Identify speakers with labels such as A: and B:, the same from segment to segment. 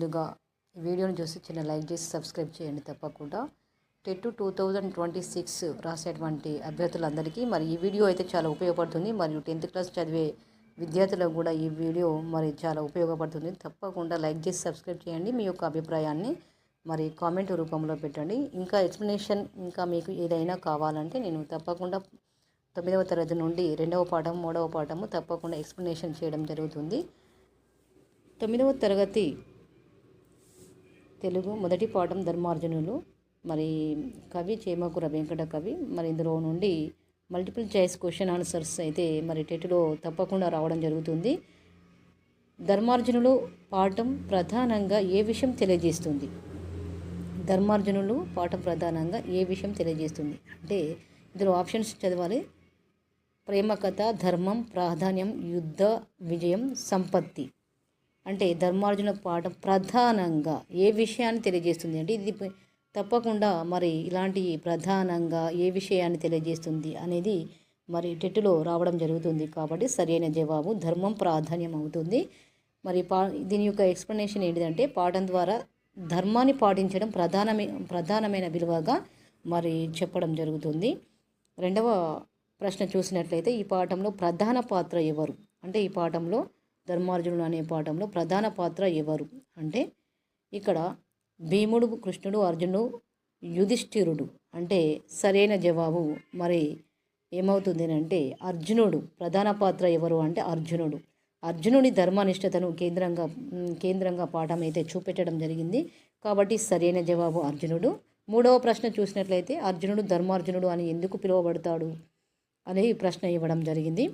A: ముందుగా ఈ వీడియోని చూసి చిన్న లైక్ చేసి సబ్స్క్రైబ్ చేయండి తప్పకుండా. TET two thousand twenty six రాసేటువంటి అభ్యర్థులందరికీ మరి ఈ వీడియో అయితే చాలా ఉపయోగపడుతుంది. మరియు టెన్త్ క్లాస్ చదివే విద్యార్థులకు కూడా ఈ వీడియో మరి చాలా ఉపయోగపడుతుంది. తప్పకుండా లైక్ చేసి సబ్స్క్రైబ్ చేయండి. మీ యొక్క అభిప్రాయాన్ని మరి కామెంట్ రూపంలో పెట్టండి. ఇంకా ఎక్స్ప్లెనేషన్ ఇంకా మీకు ఏదైనా కావాలంటే నేను తప్పకుండా తొమ్మిదవ తరగతి నుండి రెండవ పాఠం మూడవ పాఠము తప్పకుండా ఎక్స్ప్లెనేషన్ చేయడం జరుగుతుంది. తొమ్మిదవ తరగతి తెలుగు మొదటి పాఠం ధర్మార్జునులు. మరి కవి చేమకుర వెంకట కవి. మరి ఇందులో నుండి మల్టిపుల్ చాయిస్ క్వశ్చన్ ఆన్సర్స్ అయితే మరి టెట్లో తప్పకుండా రావడం జరుగుతుంది. ధర్మార్జునులు పాఠం ప్రధానంగా ఏ విషయం తెలియజేస్తుంది? ధర్మార్జునులు పాఠం ప్రధానంగా ఏ విషయం తెలియజేస్తుంది? అంటే ఇందులో ఆప్షన్స్ చదవాలి. ప్రేమ కథ ధర్మం ప్రాధాన్యం యుద్ధ విజయం సంపత్తి. అంటే ధర్మార్జున పాఠం ప్రధానంగా ఏ విషయాన్ని తెలియజేస్తుంది అంటే ఇది తప్పకుండా మరి ఇలాంటి ప్రధానంగా ఏ విషయాన్ని తెలియజేస్తుంది అనేది మరి టెట్టులో రావడం జరుగుతుంది కాబట్టి సరైన జవాబు ధర్మం ప్రాధాన్యం అవుతుంది. మరి పా దీని యొక్క ఎక్స్ప్లెనేషన్ ఏంటిదంటే పాఠం ద్వారా ధర్మాన్ని పాటించడం ప్రధానమే ప్రధానమైన విలువగా మరి చెప్పడం జరుగుతుంది. రెండవ ప్రశ్న చూసినట్లయితే ఈ పాఠంలో ప్రధాన పాత్ర ఎవరు? అంటే ఈ పాఠంలో ధర్మార్జునుడు అనే పాఠంలో ప్రధాన పాత్ర ఎవరు? అంటే ఇక్కడ భీముడు కృష్ణుడు అర్జునుడు యుధిష్ఠిరుడు. అంటే సరైన జవాబు మరి ఏమవుతుంది అంటే అర్జునుడు ప్రధాన పాత్ర ఎవరు అంటే అర్జునుడు. అర్జునుడి ధర్మనిష్టతను కేంద్రంగా కేంద్రంగా పాఠం అయితే చూపెట్టడం జరిగింది. కాబట్టి సరైన జవాబు అర్జునుడు. మూడవ ప్రశ్న చూసినట్లయితే అర్జునుడు ధర్మార్జునుడు అని ఎందుకు పిలువబడతాడు అనే ప్రశ్న ఇవ్వడం జరిగింది.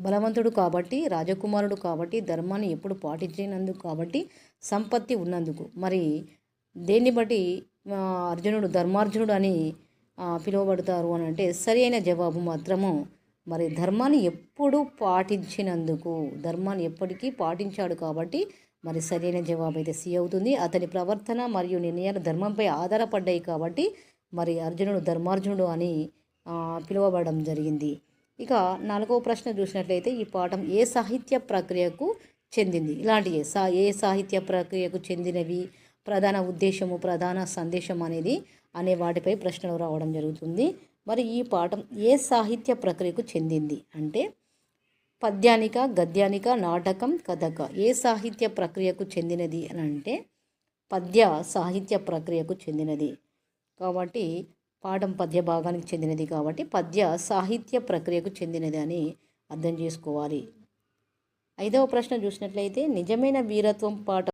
A: బలవంతుడు కాబట్టి రాజకుమారుడు కాబట్టి ధర్మాన్ని ఎప్పుడు పాటించినందుకు కాబట్టి సంపత్తి ఉన్నందుకు. మరి దేన్ని బట్టి అర్జునుడు ధర్మార్జునుడు అని పిలువబడతారు అని అంటే సరి అయిన జవాబు మాత్రము మరి ధర్మాన్ని ఎప్పుడు పాటించినందుకు ధర్మాన్ని ఎప్పటికీ పాటించాడు కాబట్టి మరి సరైన జవాబు అయితే సి అవుతుంది. అతని ప్రవర్తన మరియు నిర్ణయాలు ధర్మంపై ఆధారపడ్డాయి కాబట్టి మరి అర్జునుడు ధర్మార్జునుడు అని పిలువబడడం జరిగింది. ఇక నాలుగవ ప్రశ్న చూసినట్లయితే ఈ పాఠం ఏ సాహిత్య ప్రక్రియకు చెందింది? ఇలాంటివి సా ఏ సాహిత్య ప్రక్రియకు చెందినవి? ప్రధాన ఉద్దేశము ప్రధాన సందేశం అనేది అనే వాటిపై ప్రశ్నలు రావడం జరుగుతుంది. మరి ఈ పాఠం ఏ సాహిత్య ప్రక్రియకు చెందింది? అంటే పద్యానిక గద్యానిక నాటకం కథక ఏ సాహిత్య ప్రక్రియకు చెందినది అని అంటే పద్య సాహిత్య ప్రక్రియకు చెందినది. కాబట్టి పాఠం పద్య భాగానికి చెందినది కాబట్టి పద్య సాహిత్య ప్రక్రియకు చెందినది అని అర్థం చేసుకోవాలి. ఐదవ ప్రశ్న చూసినట్లయితే నిజమైన వీరత్వం పాఠం